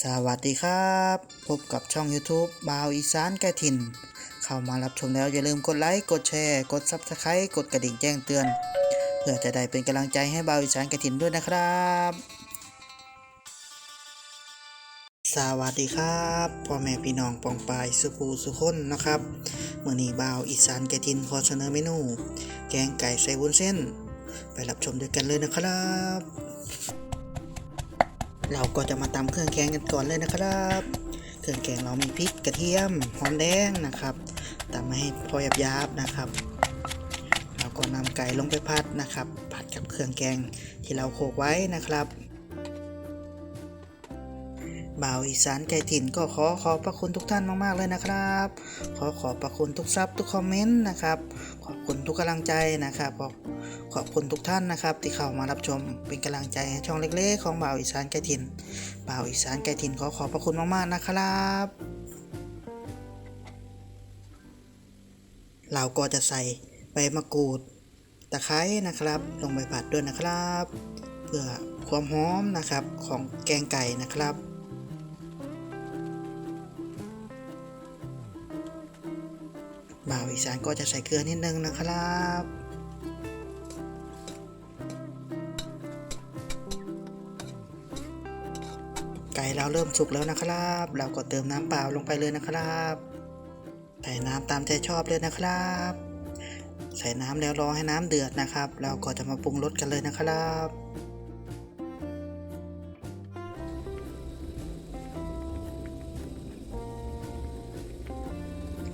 สวัสดีครับ พบกับช่อง YouTube บาวอีสานแก่ถิ่นเข้ามารับชมแล้วอย่าลืมกดไลค์กดแชร์ กด Subscribe กดกระดิ่งแจ้งเตือน เพื่อจะได้เป็นกำลังใจให้บาวอีสานแก่ถิ่นด้วยนะครับ สวัสดีครับพ่อแม่พี่น้องปองปายสุภูสุคนนะครับเมื่อนี้บาวอีสานแก่ถิ่นขอเสนอเมนู แกงไก่ใส่วุ้นเส้น ไปรับชมด้วยกันเลยนะครับ เราก็จะมาตำเครื่องแกงกันก่อนเลยนะครับ เครื่องแกงเรามีพริกกระเทียมหอมแดงนะครับตำมาให้พอหยาบๆนะครับเราก็นำไก่ลงไปผัดนะครับ ผัดกับเครื่องแกงที่เราโขลกไว้นะครับ บ่าวอีสานไก่ถิ่นก็ขอขอบพระคุณทุกท่านมากๆเลยนะครับ ขอขอบพระคุณทุกซับทุกคอมเมนต์นะครับ ขอบคุณทุกกำลังใจนะครับขอบขอบคุณทุกท่านนะครับ ที่เข้ามารับชมเป็นกำลังใจช่องเล็กๆ ของบ่าวอีสานไก่ถิ่นบ่าวอีสานไก่ถิ่นขอขอบพระคุณมากๆนะครับเราก็จะใส่ใบมะกรูดตะไคร้นะครับ ลงไปผัดด้วยนะครับ เพื่อความหอมนะครับของแกงไก่นะครับ บ่าวอีสานก็จะใส่เกลือนิดนึงนะครับไก่เราเริ่มสุกแล้วนะครับ เราก็เติมน้ำเปล่าลงไปเลยนะครับใส่น้ำตามใจชอบเลยนะครับ ใส่น้ำแล้วรอให้น้ำเดือดนะครับ เราก็จะมาปรุงรสกันเลยนะครับ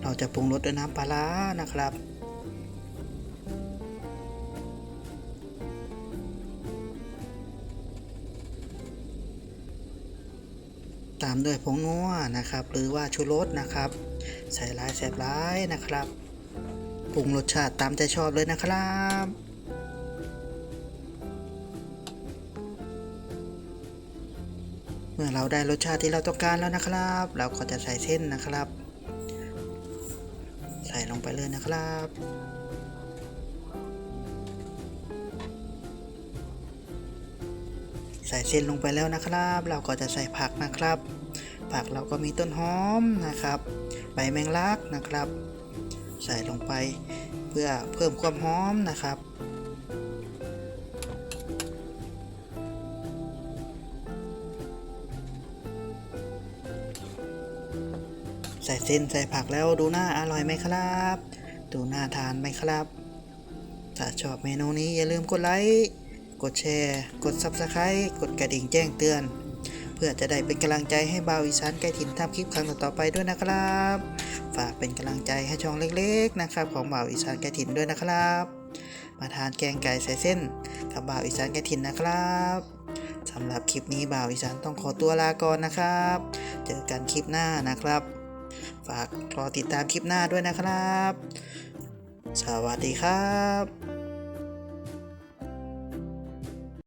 เราจะปรุงรสด้วยน้ำปลาร้านะครับ ตามด้วยผงนัวนะครับ หรือว่าชูรสนะครับ ใส่ลายแสบร้ายนะครับปรุงรสชาติตามใจชอบเลยนะครับเมื่อเราได้รสชาติที่เราต้องการแล้วนะครับ เราก็จะใส่เส้นนะครับ ใส่ลงไปเลยนะครับ ใส่เส้นลงไปแล้วนะครับ เราก็จะใส่ผักนะครับ ผักเราก็มีต้นหอมนะครับ ใบแมงลักนะครับ ใส่ลงไปเพื่อเพิ่มความหอมนะครับ ใส่เส้นใส่ผักแล้วดูหน่าอร่อยไหมครับ ดูหน่าทานไหมครับ ถ้าชอบเมนูนี้อย่าลืมกดไลค์กดแชร์ กด Subscribe กดกระดิ่งแจ้งเตือน เพื่อจะได้เป็นกำลังใจให้บ่าวอีสานไกลถิ่นทำคลิปครั้งต่อไปด้วยนะครับ ฝากเป็นกำลังใจให้ช่องเล็กๆนะครับของบ่าวอีสานไกลถิ่นด้วยนะครับ มาทานแกงไก่ใส่เส้น กับบ่าวอีสานไกลถิ่นนะครับสำหรับคลิปนี้บ่าวอีสานต้องขอตัวลาก่อนนะครับ เจอกันคลิปหน้านะครับ ฝากรอติดตามคลิปหน้าด้วยนะครับ สวัสดีครับ